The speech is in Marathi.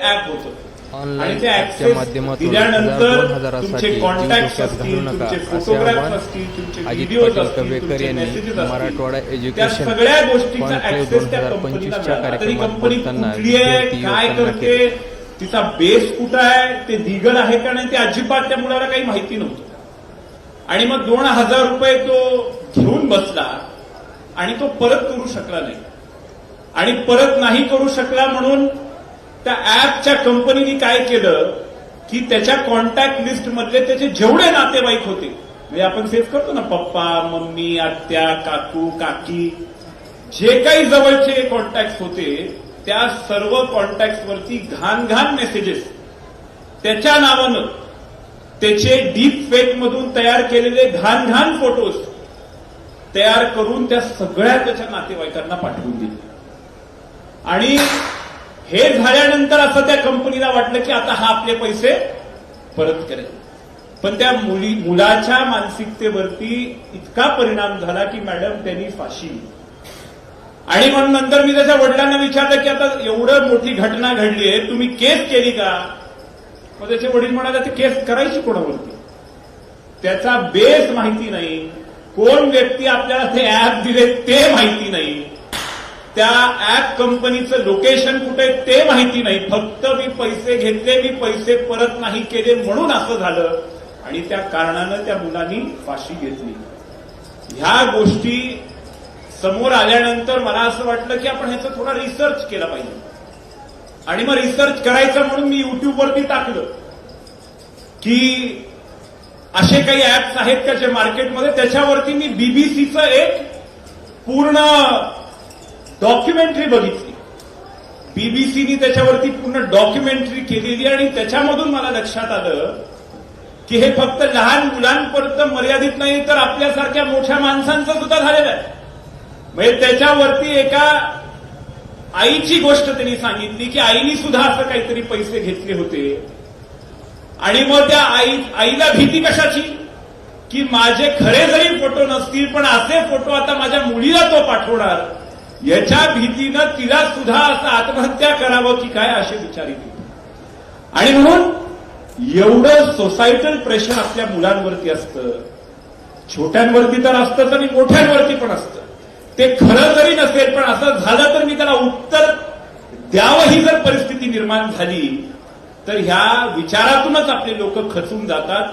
ऍप होतं. ऑनलाईन माध्यमातून दोन तुमचे हजारासाठी घालू असतील नका. तुमचे असे आवाहन अजित पाटील कवेकर यांनी मराठवाडा त्या एज्युकेशन सगळ्या गोष्टीचा कॉन्क्लेव्ह ऍक्सेस दोन हजार पंचवीसच्या कार्यक्रमात बोलताना विद्यार्थी युवकांना तिचा बेस कुठं आहे ते दिगल आहे का नाही ते अजिबात त्या मुलाला काही माहिती नव्हतं. आणि मग दोन हजार रुपये तो घेऊन बसला आणि तो परत करू शकला नाही. आणि परत नाही करू शकला म्हणून त्या ऍपच्या कंपनीने काय केलं की त्याच्या कॉन्टॅक्ट लिस्ट मधले त्याचे जेवढे नातेवाईक होते म्हणजे आपण सेव्ह करतो ना पप्पा मम्मी आत्या काकू काकी जे काही जवळचे कॉन्टॅक्ट होते त्या सर्व कॉन्टॅक्ट वरती घाण घाण मेसेजेस त्याच्या नावानं त्याचे डीप फेक मधून तयार केलेले घाण घाण फोटोज तयार करून त्या सगळ्या त्याच्या नातेवाईकांना पाठवून दिले. आणि हे झाल्यानंतर असं त्या कंपनीला वाटलं की आता हा आपले पैसे परत करेल. पण त्या मुली मुलाच्या मानसिकतेवरती इतका परिणाम झाला की मॅडम त्यांनी फाशी आणि मग नंतर मी त्याच्या वडिलांना विचारलं की आता एवढं मोठी घटना घडली आहे तुम्ही केस केली का? मग त्याचे वडील म्हणाले ते केस करायची कोणावरती? त्याचा बेस माहिती नाही. कोण व्यक्ती आपल्याला ते ऍप दिले ते माहिती नाही. त्या ऍप कंपनीचं लोकेशन कुठे ते माहिती नाही. फक्त मी पैसे घेतले मी पैसे परत नाही केले म्हणून असं झालं. आणि त्या कारणानं त्या मुलांनी फाशी घेतली. ह्या गोष्टी समोर आल्यानंतर मला असं वाटलं की आपण ह्याचा थोडा रिसर्च केला पाहिजे. आणि मग रिसर्च करायचं म्हणून मी युट्यूबवरती टाकलं. की असे काही ऍप्स आहेत का जे मार्केटमध्ये त्याच्यावरती मी बीबीसीचं एक पूर्ण डॉक्युमेंटरी बघितली. बीबीसीनी त्याच्यावरती पूर्ण डॉक्युमेंटरी केलेली आणि त्याच्यामधून मला लक्षात आलं की हे फक्त लहान मुलांपर्यंत मर्यादित नाही तर आपल्यासारख्या मोठ्या माणसांचं सुद्धा झालेलं आहे. म्हणजे त्याच्यावरती एका आईची गोष्ट त्यांनी सांगितली की आईनी सुद्धा असं काहीतरी पैसे घेतले होते. आणि मग त्या आई आईला भीती कशाची? की माझे खरे जरी फोटो नसतील पण असे फोटो आता माझ्या मुलीला तो पाठवणार. याच्या भीतीनं तिला सुद्धा असं आत्महत्या करावं की काय असे विचारित आणि म्हणून एवढं सोसायटल प्रेशर आपल्या मुलांवरती असतं. छोट्यांवरती तर असतंच आणि मोठ्यांवरती पण असतं. ते खरं जरी नसेल पण असं झालं तर मी त्याला उत्तर द्यावं ही जर परिस्थिती निर्माण झाली तर ह्या विचारातूनच आपले लोक खचून जातात.